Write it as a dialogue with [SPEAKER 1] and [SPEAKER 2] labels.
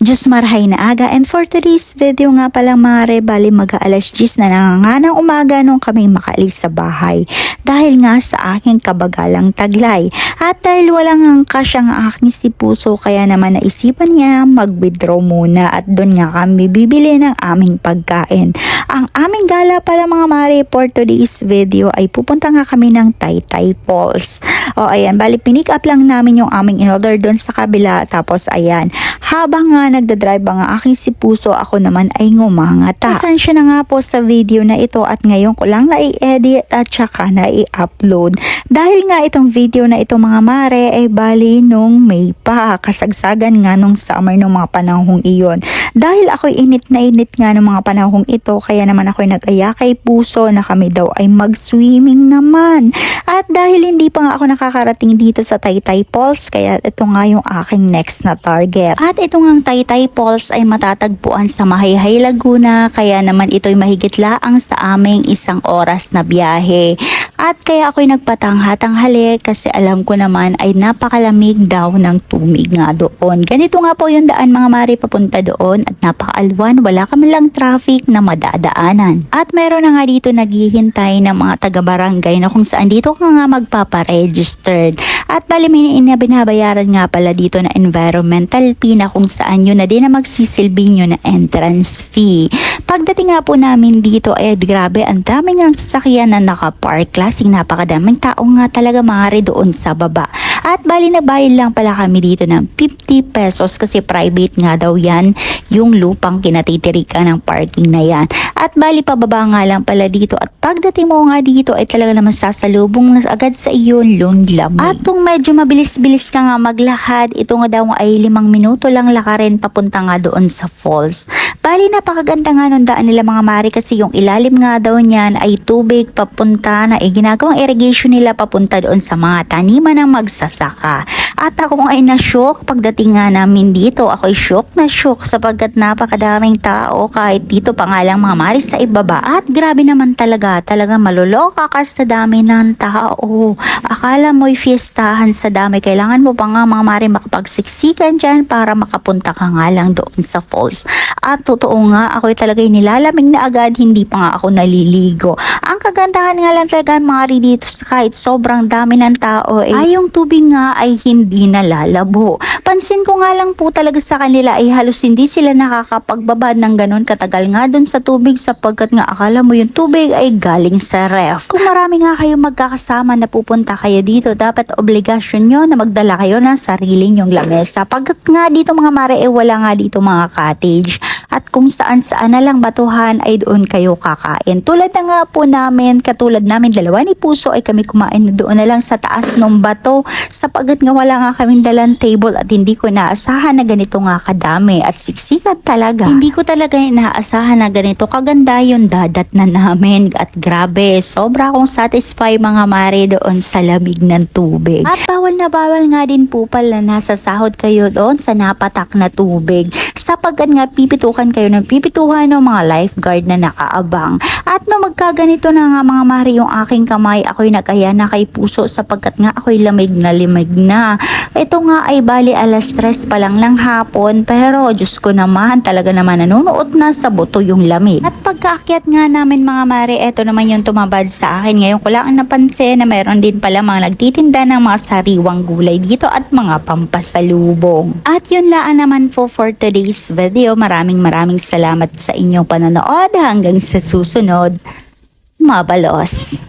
[SPEAKER 1] Diyos marhay na aga. And for today's video nga pala mare bali mag alas 10 na nga ng umaga nung kami makaalis sa bahay. Dahil nga sa aking kabagalang taglay. At dahil walang ang cash ang aking si puso kaya naman naisipan niya mag-withdraw muna. At doon nga kami bibili ng aming pagkain. Ang aming gala pala mga mare for today's video ay pupunta nga kami ng Taytay Falls. O ayan, bali pinick up lang namin yung aming in-order doon sa kabila. Tapos ayan, habang nga nagdadrive ang aking si puso ako naman ay ngumangata. Pasensya na nga po sa video na ito at ngayon ko lang na i-edit at saka na i-upload. Dahil nga itong video na ito mga mare ay bali nung May pa, kasagsagan nga nung summer nung mga panahong iyon. Dahil ako init na init nga nung mga panahong ito kaya naman ako nag-aya kay puso na kami daw ay mag-swimming naman. At dahil hindi pa nga ako nakakarating dito sa Taytay Falls kaya ito nga yung aking next na target. At ito nga Taytay Falls ay matatagpuan sa Mahayhay, Laguna kaya naman ito'y mahigit laang sa aming isang oras na biyahe. At kaya ako'y nagpatangha-tanghali kasi alam ko naman ay napakalamig daw ng tumig nga doon. Ganito nga po yung daan mga mari papunta doon at napakaalwan, wala kami lang traffic na madadaanan. At meron na nga dito naghihintay ng mga taga-barangay na kung saan dito ka nga magpaparegistered. At bali may ina- binabayaran nga pala dito na environmental fee na kung saan yun na din na magsisilbi nyo na entrance fee. Pagdating nga po namin dito ay grabe ang dami nga sasakyan na nakapark. Klaseng napakadaming tao nga talaga mga doon sa baba. At bali na bayad lang pala kami dito ng 50 pesos kasi private nga daw yan yung lupang kinatitirikan ng parking na yan. At bali pababa nga lang pala dito at pagdating mo nga dito ay talaga naman sasalubong na agad sa iyo yung lamig. At kung medyo mabilis-bilis ka nga maglakad, ito nga daw ay limang minuto lang lakarin papunta nga doon sa falls. Bali napakaganda nga nung daan nila mga mari kasi yung ilalim nga daw niyan ay tubig papunta na eh, ginagawang irrigation nila papunta doon sa mga taniman ng magsasaka. At ako ay na-shock pagdating nga namin dito. Ako ay shock na shock sapagkat napakadaming tao kahit dito pa nga lang mga mari sa ibaba. At grabe naman talaga, talaga maluloka ka sa dami ng tao. Akala mo'y fiestahan sa dami. Kailangan mo pa nga mga mari makapagsiksikan dyan para makapunta ka nga lang doon sa falls. At totoo nga, ako'y talaga nilalamig na agad, hindi pa nga ako naliligo. Ang kagandahan nga lang talaga mga dito kahit sobrang dami ng tao eh, ay yung tubig nga ay hindi nalalabo. Pansin ko nga lang po talaga sa kanila ay halos hindi sila nakakapagbabad ng ganun katagal nga dun sa tubig sapagkat nga akala mo yung tubig ay galing sa ref. Kung marami nga kayo magkakasama na pupunta kayo dito, dapat obligasyon nyo na magdala kayo ng sarili nyong lamesa. Pagkat nga dito mga mare, eh wala nga dito mga cottage. At kung saan saan na lang batuhan ay doon kayo kakain. Tulad na nga po namin, katulad namin dalawa ni Puso ay kami kumain doon na lang sa taas ng bato. Sapagat nga wala nga kaming dalang table at hindi ko inaasahan na ganito nga kadami at siksikat talaga. Hindi ko talaga inaasahan na ganito kaganda yung dadat na namin at grabe, sobra akong satisfy mga mare doon sa lamig ng tubig. At bawal na bawal nga din po pala nasa sahod kayo doon sa napatak na tubig. Sapagkat nga pipitukan kayo ng pipituhan ng mga lifeguard na nakaabang. At no magkaganito na nga mga mare yung aking kamay, ako'y nagaya na kay puso sapagkat nga ako'y lamig na limig na. Ito nga ay bali alas stress pa lang ng hapon pero Diyos ko naman talaga naman nanonood na sa buto yung lamig. At pagkaakyat nga namin mga mare, eto naman yung tumabad sa akin. Ngayon ko lang ang napansin na mayroon din pala mga nagtitinda ng mga sariwang gulay dito at mga pampasalubong. At yun laan naman po for today's video. Maraming maraming salamat sa inyong panonood. Hanggang sa susunod, mabalos.